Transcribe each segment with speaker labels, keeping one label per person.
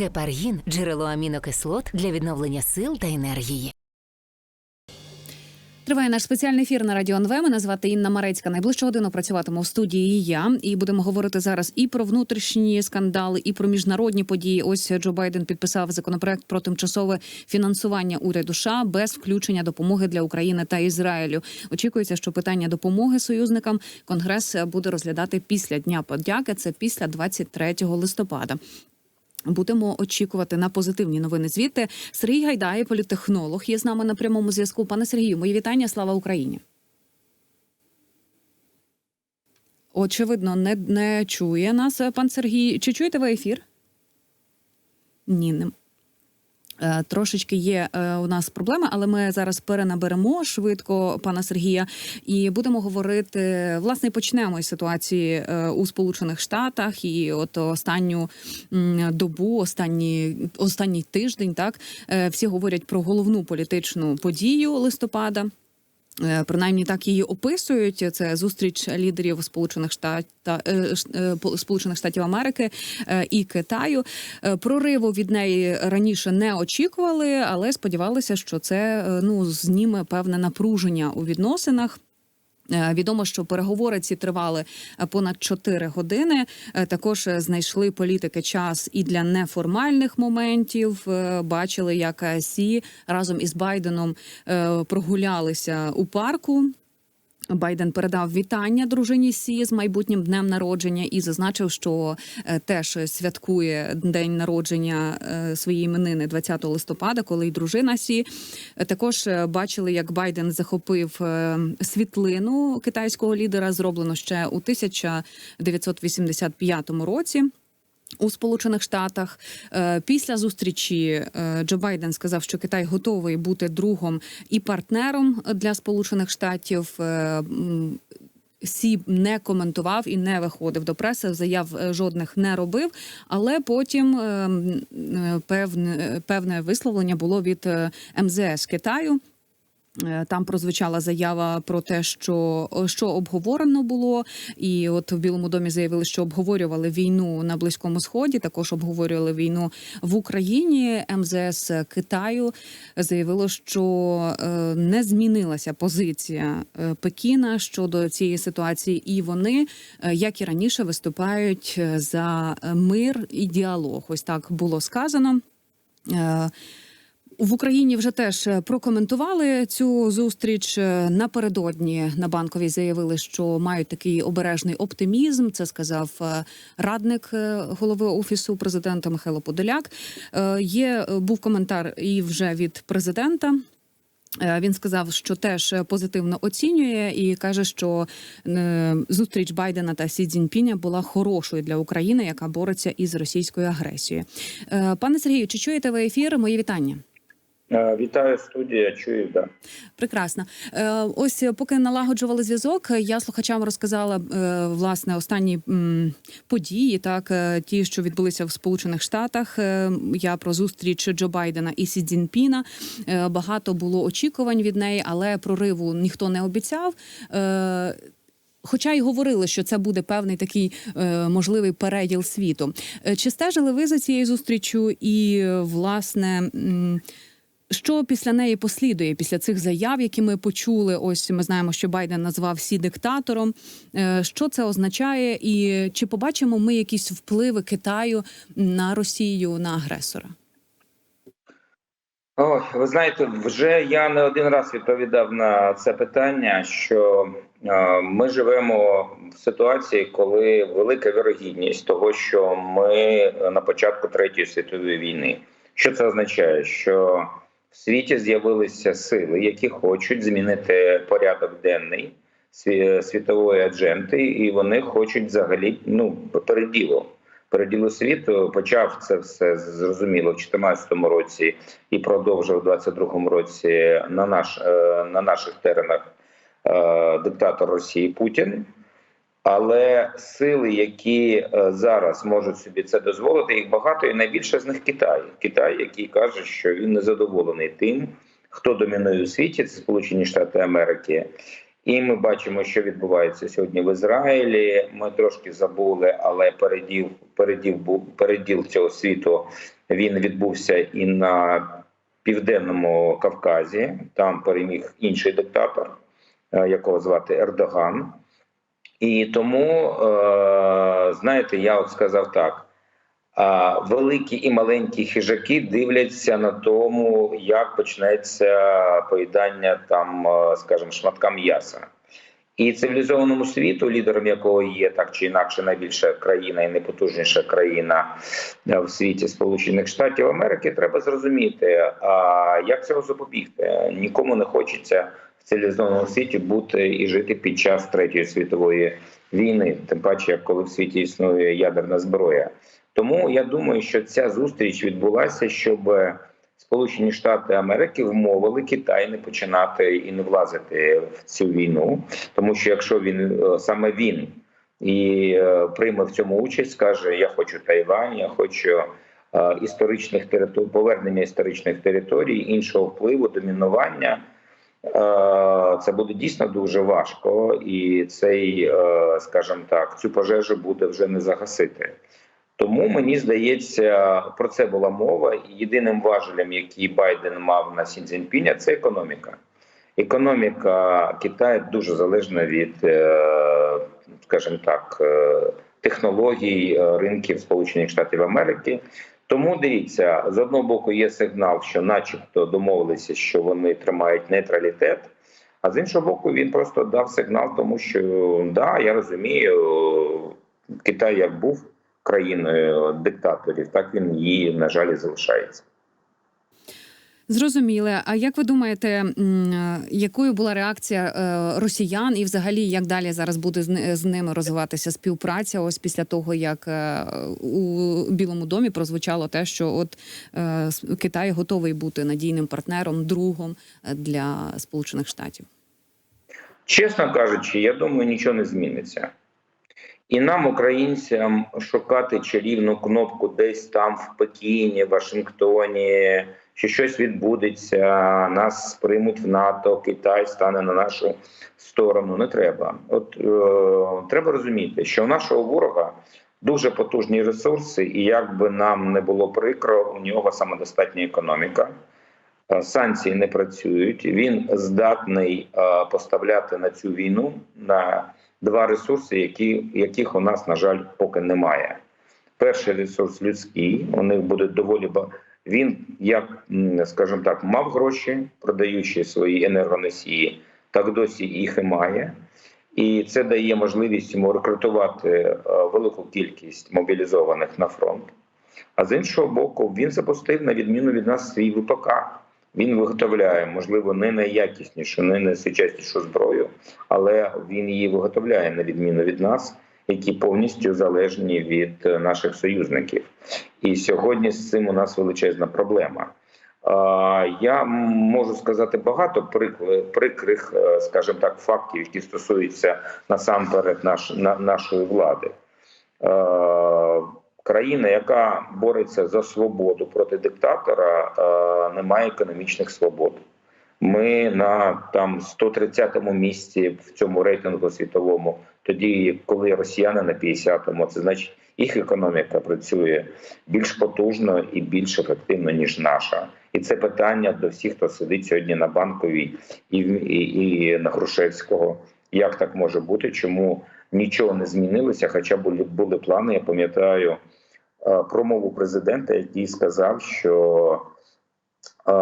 Speaker 1: Гепаргін джерело амінокислот для відновлення сил та енергії.
Speaker 2: Триває наш спеціальний ефір на радіо НВ. Мене звати Інна Марецька. Найближчу годину працюватиму в студії і я. І будемо говорити зараз і про внутрішні скандали, і про міжнародні події. Ось Джо Байден підписав законопроект про тимчасове фінансування уряду США без включення допомоги для України та Ізраїлю. Очікується, що питання допомоги союзникам Конгрес буде розглядати після дня подяки. Це після 23 листопада. Будемо очікувати на позитивні новини. Звідти Сергій Гайдай, політехнолог, є з нами на прямому зв'язку. Пане Сергію, мої вітання. Слава Україні. Очевидно, не, не чує нас пан Сергій. Чи чуєте ви ефір? Ні, не. Е, Трошечки є е, у нас проблеми, але ми зараз перенаберемо швидко пана Сергія і будемо говорити. Власне, почнемо із ситуації е, у Сполучених Штатах. І от останню добу, останні останній тиждень, так всі говорять про головну політичну подію листопада. Е, Принаймні так її описують. Це зустріч лідерів Сполучених Штатів Сполучених Штатів Америки е, і Китаю. Е, Прориву від неї раніше не очікували, але сподівалися, що це е, ну зніме певне напруження у відносинах. Е, Відомо, що переговори ці тривали е, понад 4 години. Е, Також знайшли політики час і для неформальних моментів. Бачили, як Сі разом із Байденом прогулялися у парку. Байден передав вітання дружині Сі з майбутнім днем народження і зазначив, що е, теж святкує день народження е, своєї іменини 20 листопада, коли й дружина Сі. Е, Також бачили, як Байден захопив світлину китайського лідера, зроблено ще у 1985 році. У Сполучених Штатах Е, після зустрічі е, Джо Байден сказав, що Китай готовий бути другом і партнером для Сполучених Штатів. Е, Сі не коментував і не виходив до преси. Заяв жодних не робив. Але потім певне, певне висловлення було від МЗС Китаю. Е, Там прозвучала заява про те, що, що обговорено було, і от в Білому домі заявили, що обговорювали війну на Близькому Сході. Також обговорювали війну в Україні. МЗС Китаю заявило, що е, не змінилася позиція е, Пекіна щодо цієї ситуації, і вони, е, як і раніше, виступають е, за мир і діалог. Ось так було сказано. В Україні вже теж е, прокоментували цю зустріч Е, напередодні. На банковій заявили, що мають такий обережний оптимізм. Це сказав е, радник голови офісу президента Михайло Подоляк. Є був коментар і вже від президента. Він сказав, що теж позитивно оцінює і каже, що зустріч Байдена та Сі Цзіньпіня була хорошою для України, яка бореться із російською агресією. Пане Сергію, чи чуєте ви ефір? Мої вітання.
Speaker 3: Е, Вітаю студія. Чую, да.
Speaker 2: Прекрасно. Е, Ось е, поки налагоджували зв'язок, я слухачам розказала власне останні події, так ті, що відбулися в Сполучених Штатах. Я про зустріч Джо Байдена і Сі Цзіньпіна. Е, Багато було очікувань від неї, але прориву ніхто не обіцяв. Хоча й говорили, що це буде певний такий е, можливий переділ світу. Чи стежили ви за цією зустрічю? І власне, м, що після неї послідує після цих заяв, які ми почули? Ось ми знаємо, що Байден назвав всі диктатором. Е, Що це означає, і чи побачимо ми якісь впливи Китаю на Росію на агресора?
Speaker 3: Ой, ви знаєте, вже я не один раз відповідав на це питання, що е, ми живемо в ситуації, коли велика вірогідність того, що ми на початку третьої світової війни. Що це означає? Що в світі з'явилися сили, які хочуть змінити порядок денний світової адженти, і вони хочуть взагалі ну переділу. Переділу світу почав це все зрозуміло в 2014 році і продовжив у 2022 році на наш е, на наших теренах е, диктатор Росії Путін. Але сили, які е, зараз можуть собі це дозволити, їх багато, і найбільше з них Китай. Китай, який каже, що він не задоволений тим, хто домінує у світі, це Сполучені Штати Америки. І ми бачимо, що відбувається сьогодні в Ізраїлі. Ми трошки забули, але переділ, переділ, переділ цього світу він відбувся і на південному Кавказі. Там переміг інший диктатор, е, якого звати Ердоган. І тому, е, знаєте, я от сказав так: великі і маленькі хижаки дивляться на тому, як почнеться поїдання там, е, скажімо, шматка м'яса. І цивілізованому світу, лідером якого є так чи інакше найбільша країна і найпотужніша країна е, в світі Сполучених Штатів Америки, треба зрозуміти, як цього запобігти. Нікому не хочеться цивілізованому світі бути і жити під час третьої світової війни, тим паче, як коли в світі існує ядерна зброя. Тому я думаю, що ця зустріч відбулася, щоб Сполучені Штати Америки вмовили Китай не починати і не влазити в цю війну, тому що якщо він е, саме він і е, прийме в цьому участь, скаже: Я хочу Тайвань, я хочу е, історичних територій, повернення історичних територій, іншого впливу, домінування. Е, Це буде дійсно дуже важко, і цей, е, скажімо так, цю пожежу буде вже не загасити. Тому мені здається, про це була мова. Єдиним важелем, який Байден мав на Сі Цзіньпіня, це економіка. Економіка Китаю дуже залежна від, е, скажімо так, технологій ринків Сполучених Штатів Америки. Тому дивіться, з одного боку є сигнал, що, начебто, домовилися, що вони тримають нейтралітет. А з іншого боку, він просто дав сигнал, тому що да, я розумію, Китай як був країною диктаторів, так він її, на жаль, залишається.
Speaker 2: Зрозуміле. А як ви думаєте, е, якою була реакція е, росіян, і взагалі як далі зараз буде з ними розвиватися співпраця? Ось після того, як е, у Білому домі прозвучало те, що от Китай готовий бути надійним партнером, другом для Сполучених Штатів?
Speaker 3: Чесно кажучи, я думаю, нічого не зміниться. І нам, українцям, шукати чарівну кнопку десь там в Пекіні, Вашингтоні, що щось відбудеться, нас приймуть в НАТО, Китай стане на нашу сторону. Не треба. От е, треба розуміти, що у нашого ворога дуже потужні ресурси, і як би нам не було прикро, у нього самодостатня економіка. Е, Санкції не працюють. Він здатний е, поставляти на цю війну на два ресурси, які, яких у нас, на жаль, поки немає. Перший ресурс людський, у них буде доволі Він, як скажімо так, мав гроші, продаючи свої енергоносії, так досі їх і має. І це дає можливість йому рекрутувати е, велику кількість мобілізованих на фронт. А з іншого боку, він запустив на відміну від нас свій ВПК. Він виготовляє, можливо, не найякіснішу, не найсучаснішу зброю, але він її виготовляє на відміну від нас, які повністю залежні від е, наших союзників. І сьогодні з цим у нас величезна проблема. Я можу сказати багато прикрих, е, скажімо так, фактів, які стосуються насамперед наш, на, нашої влади. Е, Країна, яка бореться за свободу проти диктатора, не має економічних свобод. Ми на там 130-му місці в цьому рейтингу світовому, тоді коли росіяни на 50-му, це значить їх економіка працює більш потужно і більш ефективно ніж наша. І це питання до всіх, хто сидить сьогодні на банковій і, і, і на Грушевського. Як так може бути? Чому нічого не змінилося? Хоча були були плани. Я пам'ятаю е, промову президента, який сказав, що е,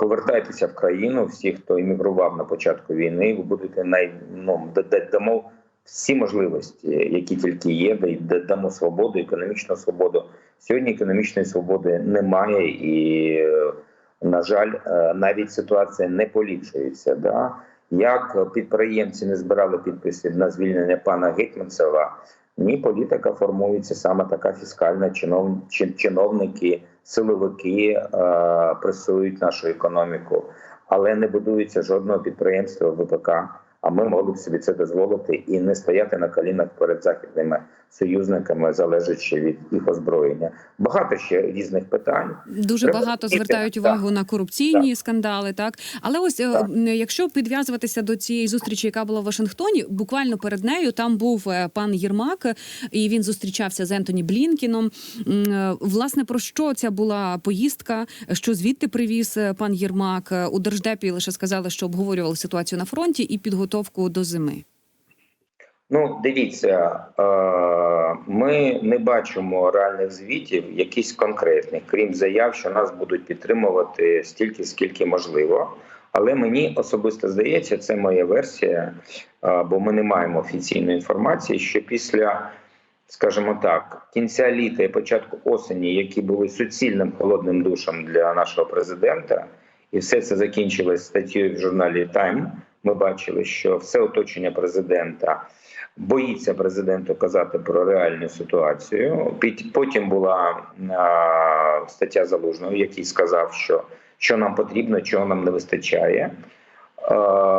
Speaker 3: повертайтеся в країну, всі, хто іммігрував на початку війни, ви будете най, ну, дамо всі можливості, які тільки є, да- д- дамо свободу, економічну свободу. Сьогодні економічної свободи немає, і, е, на жаль, е, навіть ситуація не поліпшується. Да? Як підприємці не збирали підписи на звільнення пана Гетьманцева, ні, політика формується саме така фіскальна. Чинов, чиновники, силовики е, пресують нашу економіку, але не будується жодного підприємства ВПК. А ми могли б собі це дозволити і не стояти на колінах перед західними союзниками, залежачи від їх озброєння. Багато ще різних питань.
Speaker 2: Дуже
Speaker 3: Треба
Speaker 2: багато
Speaker 3: розуміти,
Speaker 2: звертають
Speaker 3: так.
Speaker 2: увагу на корупційні скандали, так але ось е,
Speaker 3: Так.
Speaker 2: якщо підв'язуватися до цієї зустрічі, яка була в Вашингтоні, буквально перед нею там був е, пан Єрмак, і він зустрічався з Ентоні Блінкіном. Е, Власне про що ця була поїздка? Що звідти привіз пан Єрмак? У держдепі лише сказали, що обговорювали ситуацію на фронті і підготовку до зими.
Speaker 3: Ну, дивіться, е, ми не бачимо реальних звітів, якісь конкретних, крім заяв, що нас будуть підтримувати стільки, скільки можливо. Але мені особисто здається, це моя версія, е, бо ми не маємо офіційної інформації, що після, скажімо так, кінця літа і початку осені, які були суцільним холодним душем для нашого президента, і все це закінчилось статтєю в журналі Time. Ми бачили, що все оточення президента боїться президенту казати про реальну ситуацію. Потім була стаття залужного, який сказав, що, що нам потрібно, чого нам не вистачає.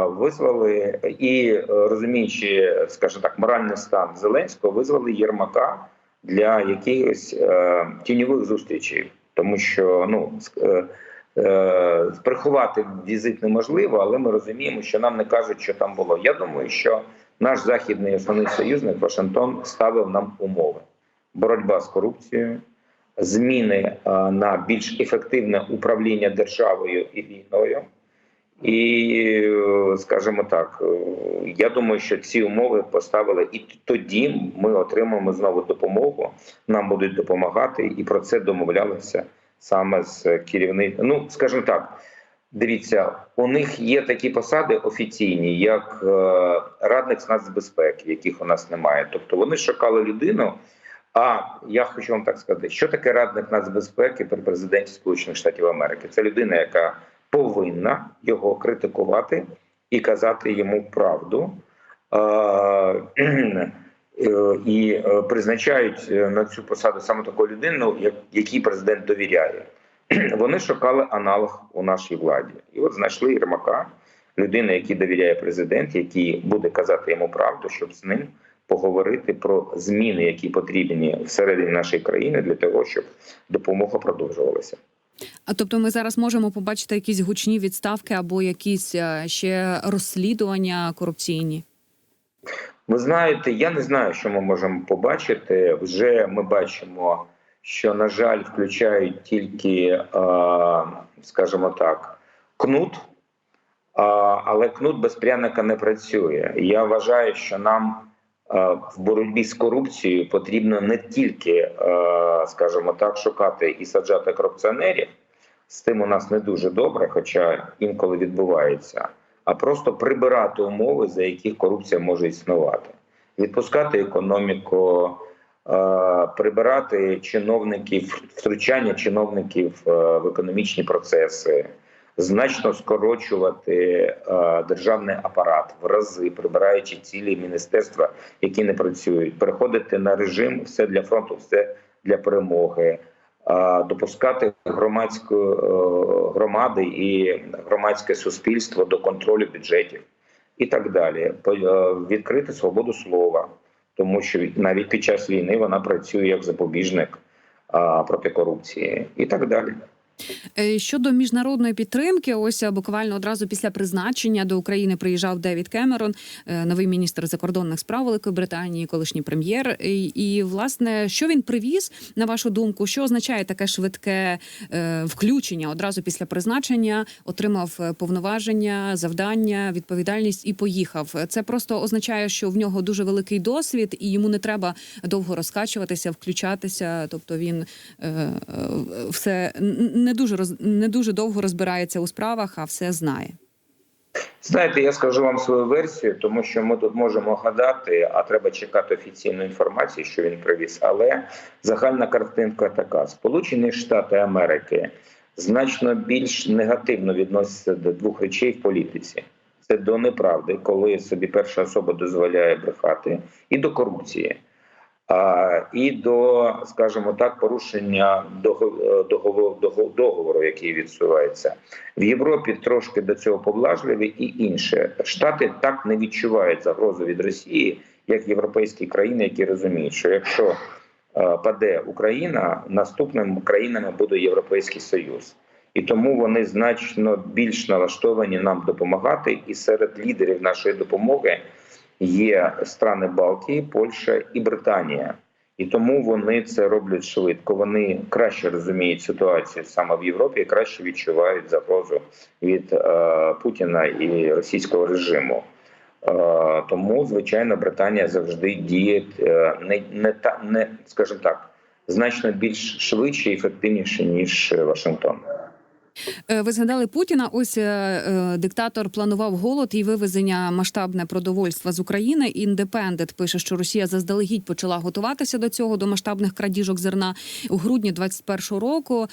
Speaker 3: Визвали і розуміючи, скажімо так, моральний стан Зеленського, визвали Єрмака для якихось е, тіньових зустрічей, тому що ну е, е, приховати візит неможливо, але ми розуміємо, що нам не кажуть, що там було. Я думаю, що наш західний основний союзник Вашингтон ставив нам умови: боротьба з корупцією, зміни е, на більш ефективне управління державою і війною. І, е, скажімо так, е, я думаю, що ці умови поставили, і тоді ми отримаємо знову допомогу. Нам будуть допомагати, і про це домовлялися саме з керівником. Ну, скажімо так, дивіться, у них є такі посади офіційні, як е, радник з нацбезпеки, яких у нас немає. Тобто вони шукали людину. А я хочу вам так сказати, що таке радник нацбезпеки при президенті Сполучених Штатів Америки? Це людина, яка повинна його критикувати і казати йому правду. Е, І е, призначають на цю посаду саме таку людину, якій президент довіряє. Вони шукали аналог у нашій владі, і от знайшли Єрмака, людина, якій довіряє президент, який буде казати йому правду, щоб з ним поговорити про зміни, які потрібні всередині нашої країни для того, щоб допомога продовжувалася.
Speaker 2: А тобто, ми зараз можемо побачити якісь гучні відставки або якісь е, ще розслідування корупційні.
Speaker 3: Ви знаєте, я не знаю, що ми можемо побачити. Вже ми бачимо, що на жаль, включають тільки, скажімо так, кнут, але кнут без пряника не працює. Я вважаю, що нам в боротьбі з корупцією потрібно не тільки, скажімо так, шукати і саджати корупціонерів. З тим у нас не дуже добре, хоча інколи відбувається а просто прибирати умови, за яких корупція може існувати, відпускати економіку, прибирати чиновників, втручання чиновників е, в економічні процеси, значно скорочувати е, державний апарат в рази, прибираючи цілі міністерства, які не працюють, переходити на режим все для фронту, все для перемоги. Допускати громадську е, громади і громадське суспільство до контролю бюджетів і так далі. Е, Відкрити свободу слова, тому що навіть під час війни вона працює як запобіжник проти корупції, і так далі.
Speaker 2: Е, Щодо міжнародної підтримки, ось е, буквально одразу після призначення до України приїжджав Девід Кемерон, е, новий міністр закордонних справ Великої Британії, колишній прем'єр. І, і власне, що він привіз, на вашу думку, що означає таке швидке включення одразу після призначення, отримав повноваження, завдання, відповідальність і поїхав. Це просто означає, що в нього дуже великий досвід, і йому не треба довго розкачуватися, включатися. Тобто він все н- не дуже роз, не дуже довго розбирається у справах, а все знає.
Speaker 3: Знаєте, я скажу вам свою версію, тому що ми тут можемо гадати, а треба чекати офіційної інформації, що він привіз. Але загальна картинка така: Сполучені Штати Америки значно більш негативно відносяться до двох речей в політиці: це до неправди, коли собі перша особа дозволяє брехати, і до корупції. І до, скажімо так, порушення дого- договор- дого- договору, який відсувається в Європі. Трошки до цього поблажливі, і інше штати так не відчувають загрозу від Росії, як європейські країни, які розуміють, що якщо е, паде Україна, наступними країнами буде Європейський Союз. І тому вони значно більш налаштовані нам допомагати. І серед лідерів нашої допомоги є страни Балтії, Польща і Британія. І тому вони це роблять швидко. Вони краще розуміють ситуацію саме в Європі, і краще відчувають загрозу від е, Путіна і російського режиму. Е, тому, звичайно, Британія завжди діє е, не, не та не скажімо так, значно більш швидше і ефективніше ніж Вашингтон.
Speaker 2: Е, Ви згадали Путіна. Ось е, е, диктатор планував голод і вивезення масштабне продовольства з України. Індепендент пише, що Росія заздалегідь почала готуватися до цього до масштабних крадіжок зерна у грудні 21-го року.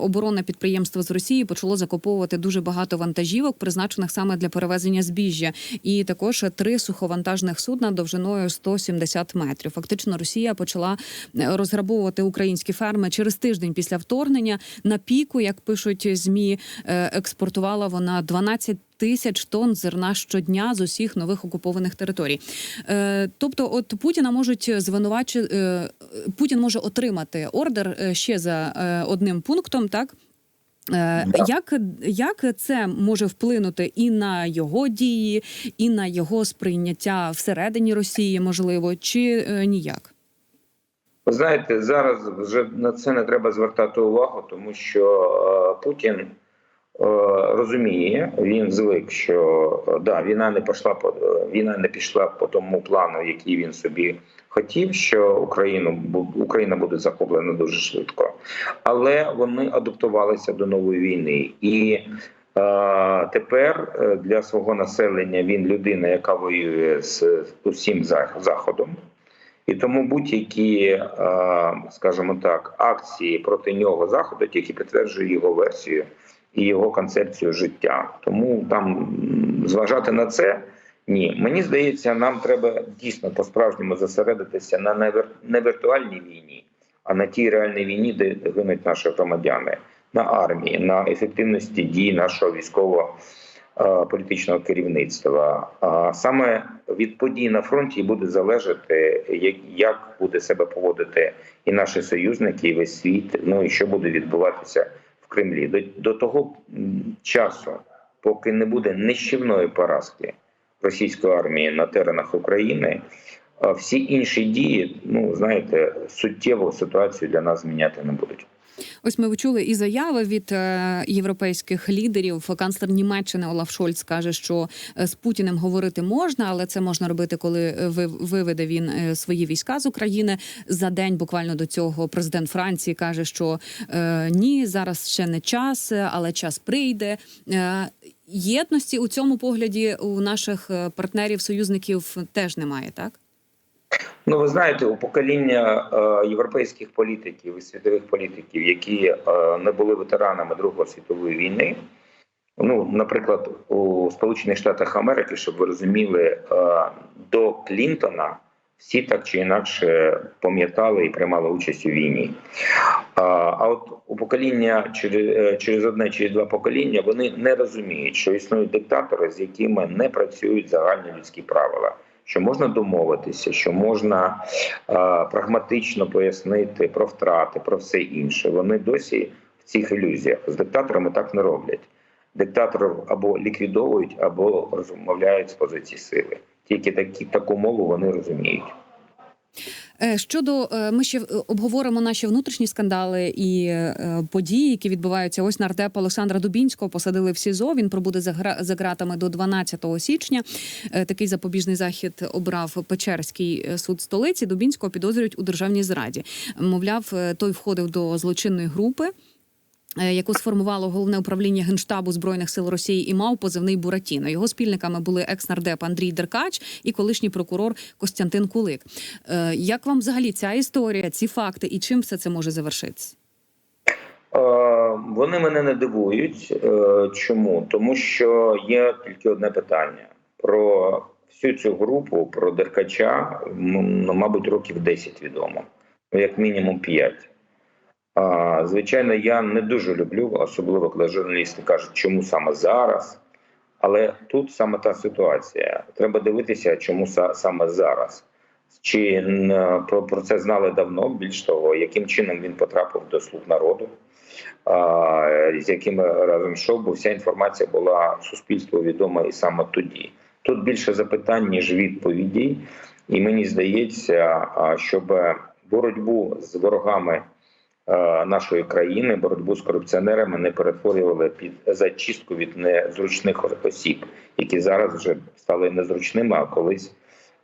Speaker 2: Оборонне підприємство з Росії почало закуповувати дуже багато вантажівок, призначених саме для перевезення збіжжя, і також три суховантажних судна довжиною 170 метрів. Фактично, Росія почала розграбовувати українські ферми через тиждень після вторгнення. На піку, як пишуть змі, е, експортувала вона 12 Тисяч тонн зерна щодня з усіх нових окупованих територій. Е, тобто, от Путіна можуть звинувачити е, Путін може отримати ордер е, ще за е, одним пунктом, так Е, Як, як це може вплинути і на його дії, і на його сприйняття всередині Росії, можливо, чи ніяк?
Speaker 3: Ви знаєте, зараз вже на це не треба звертати увагу, тому що е, Путін е, розуміє, він звик, що е, да, війна не пішла по війна не пішла по тому плану, який він собі хотів, що Україну Україна буде захоплена дуже швидко, але вони адаптувалися до нової війни і. Тепер для свого населення він людина, яка воює з усім заходом, і тому будь-які, е, скажімо так, акції проти нього заходу тільки підтверджують його версію і його концепцію життя. Тому там зважати на це ні. Мені здається, нам треба дійсно по-справжньому зосередитися на не віртуальній війні, а на тій реальній війні, де гинуть наші громадяни, на армії, на ефективності дій нашого військового е, політичного керівництва. Саме від подій на фронті буде залежати, як, буде себе поводити і наші союзники, і весь світ. Ну і що буде відбуватися в Кремлі. До, до того часу, поки не буде нищівної поразки російської армії на теренах України. Всі інші дії, ну знаєте, суттєво ситуацію для нас зміняти не будуть.
Speaker 2: Ось ми почули і заяви від е, європейських лідерів. Канцлер Німеччини Олаф Шольц каже, що е, з Путіним говорити можна, але це можна робити, коли е, ви- виведе він свої війська з України. За день буквально до цього президент Франції каже, що ні, зараз ще не час, але час прийде. Єдності у цьому погляді у наших партнерів союзників теж немає, так.
Speaker 3: Ну, ви знаєте, у покоління е, європейських політиків і світових політиків, які е, не були ветеранами Другої світової війни. Ну, наприклад, у Сполучених Штатах Америки, щоб ви розуміли, е, до Клінтона всі так чи інакше пам'ятали і приймали участь у війні. А, от у покоління через, через одне чи два покоління вони не розуміють, що існують диктатори, з якими не працюють загальні людські правила. Що можна домовитися, що можна е, прагматично пояснити про втрати, про все інше. Вони досі в цих ілюзіях з диктаторами так не роблять. Диктаторів або ліквідовують, або розмовляють з позиції сили. Тільки такі таку мову вони розуміють.
Speaker 2: Е, Щодо е, ми ще е, обговоримо наші внутрішні скандали і події, які відбуваються. Ось нардепа Олександра Дубінського посадили в СІЗО. Він пробуде за ґратами до 12 січня. Такий запобіжний захід обрав Печерський суд столиці. Дубінського підозрюють у державній зраді. Мовляв, той входив до злочинної групи. Е, Яку сформувало головне управління генштабу збройних сил Росії і мав позивний Буратіно. Його спільниками були екс-нардеп Андрій Деркач і колишній прокурор Костянтин Кулик. Е, Як вам взагалі ця історія, ці факти і чим все це може завершитися?
Speaker 3: Е, Вони мене не дивують. Чому? Тому що є тільки одне питання про всю цю групу, про Деркача, ну, мабуть, років 10 відомо, ну, як мінімум 5. А, Звичайно, я не дуже люблю, особливо коли журналісти кажуть, чому саме зараз. Але тут саме та ситуація. Треба дивитися, чому са- саме зараз. Чи про, це знали давно? Більш того, яким чином він потрапив до слуг народу, з яким разом йшов, бо вся інформація була суспільству відома і саме тоді. Тут більше запитань, ніж відповідей. І мені здається, щоб боротьбу з ворогами нашої країни, боротьбу з корупціонерами не перетворювали під зачистку від незручних осіб, які зараз вже стали незручними, а колись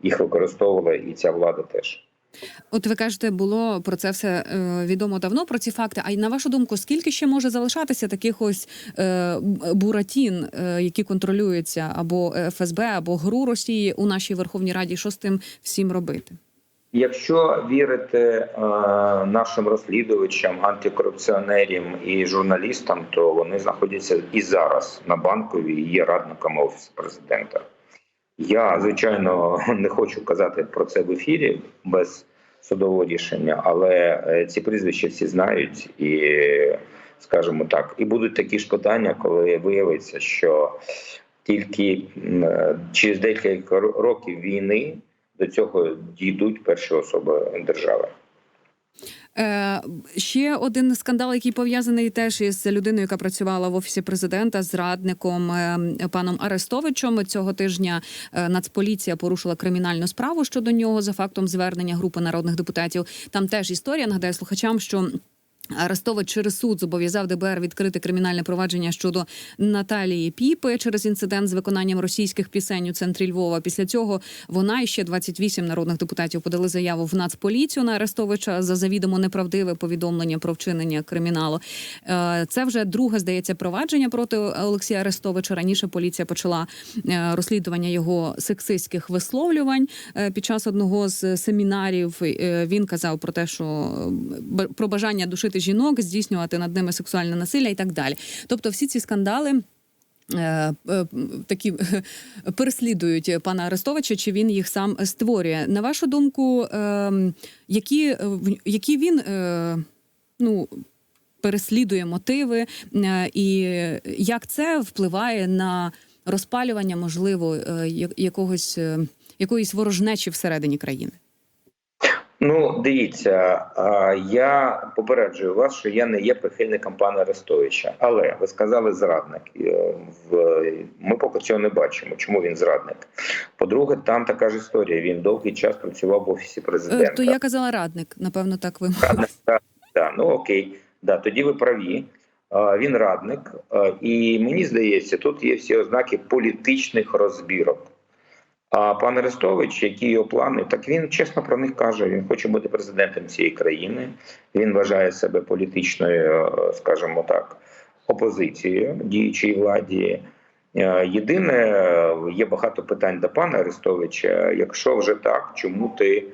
Speaker 3: їх використовувала і ця влада теж.
Speaker 2: От ви кажете, було про це все е, відомо давно про ці факти. А й на вашу думку, скільки ще може залишатися таких ось е, буратін, е, які контролюються або ФСБ, або ГРУ Росії у нашій Верховній Раді? Що з тим всім робити?
Speaker 3: Якщо вірити е, нашим розслідувачам, антикорупціонерам і журналістам, то вони знаходяться і зараз на банковій є радниками офісу президента. Я звичайно не хочу казати про це в ефірі без судового рішення, але е, ці прізвища всі знають і, скажімо так, і будуть такі ж питання, коли виявиться, що тільки е, через декілька років війни до цього дійдуть перші особи держави.
Speaker 2: Е, ще один скандал, який пов'язаний теж із людиною, яка працювала в офісі президента з радником е, паном Арестовичем. Цього тижня е, Нацполіція порушила кримінальну справу щодо нього за фактом звернення групи народних депутатів. Там теж історія нагадаю слухачам, що. Арестович через суд зобов'язав ДБР відкрити кримінальне провадження щодо Наталії Піпи через інцидент з виконанням російських пісень у центрі Львова. Після цього вона і ще 28 народних депутатів подали заяву в Нацполіцію на Арестовича за завідомо неправдиве повідомлення про вчинення криміналу. Е, Це вже друге здається провадження проти Олексія Арестовича. Раніше поліція почала е, розслідування його сексистських висловлювань Е, під час одного з семінарів. Він казав про те, що про бажання душити жінок, здійснювати над ними сексуальне насилля і так далі. Тобто, всі ці скандали. е, е, Такі переслідують пана Арестовича, чи він їх сам створює. На вашу думку, ем, які, які він е, ну, переслідує мотиви, і як це впливає на розпалювання, можливо, якогось якоїсь ворожнечі всередині країни?
Speaker 3: Ну, дивіться, я попереджую вас, що я не є прихильником пана Арестовича. Але ви сказали зрадник. Е, Ми поки цього не бачимо. Чому він зрадник? По-друге, там така ж історія. Він довгий час працював в офісі
Speaker 2: Е,
Speaker 3: президента.
Speaker 2: То я казала радник, напевно, так ви.
Speaker 3: Радник, так, так, ну окей, да, тоді ви праві. Він радник, і мені здається, тут є всі ознаки політичних розбірок. А пан Арестович, які його плани, так він чесно про них каже. Він хоче бути президентом цієї країни. Він вважає себе політичною, е, скажімо так, опозицією діючій владі. Е, Єдине, е, є багато питань до пана Арестовича. Якщо вже так, чому ти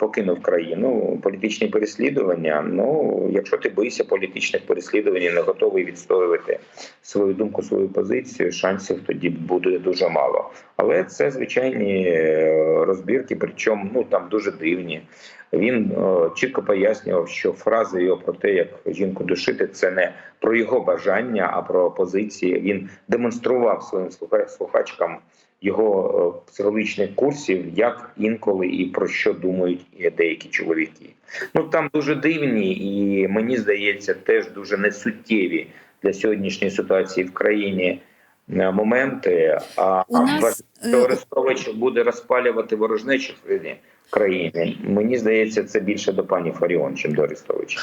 Speaker 3: покинув країну? Політичні переслідування. Ну, якщо ти боїшся політичних переслідувань і не готовий відстоювати свою думку, свою позицію, шансів тоді буде дуже мало. Але це звичайні е, розбірки, причому ну там дуже дивні. Він е, чітко пояснював, що фрази його про те, як жінку душити, це не про його бажання, а про позиції. Він демонстрував своїм слухачкам його е, психологічних курсів, як інколи і про що думають деякі чоловіки. Ну там дуже дивні, і мені здається, теж дуже несуттєві для сьогоднішньої ситуації в країні е, моменти. А
Speaker 2: а нас, е,
Speaker 3: Арестович буде розпалювати ворожнечі в країні. Мені здається, це більше до пані Фаріон, чим до Арестовича.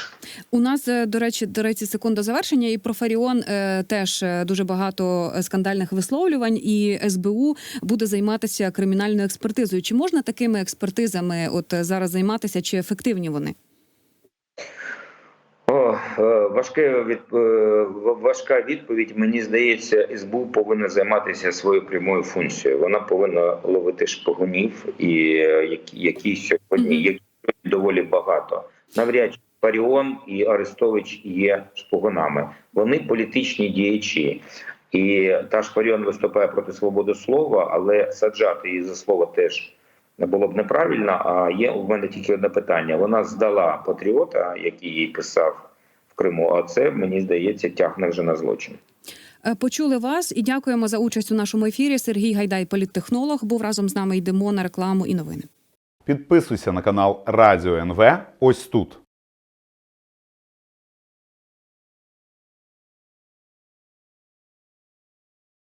Speaker 2: У нас, е, до речі, до речі, секунда завершення. І про Фаріон е, теж е, дуже багато скандальних висловлювань, і СБУ буде займатися кримінальною експертизою. Чи можна такими експертизами от зараз займатися, чи ефективні вони?
Speaker 3: О, е, важке від е, важка відповідь. Мені здається, СБУ повинна займатися своєю прямою функцією. Вона повинна ловити шпигунів, і е, які, які сьогодні які доволі багато. Навряд чи Паріон і Арестович є шпигунами. Вони політичні діячі. І та ж Фаріон виступає проти свободи слова, але саджати її за слово теж було б неправильно. А є у мене тільки одне питання: вона здала патріота, який їй писав в Криму. А це мені здається тягне вже на злочин.
Speaker 2: Е, Почули вас і дякуємо за участь у нашому ефірі. Сергій Гайдай, політтехнолог, був разом з нами. Йдемо на рекламу і новини.
Speaker 4: Підписуйся на канал Радіо НВ ось тут.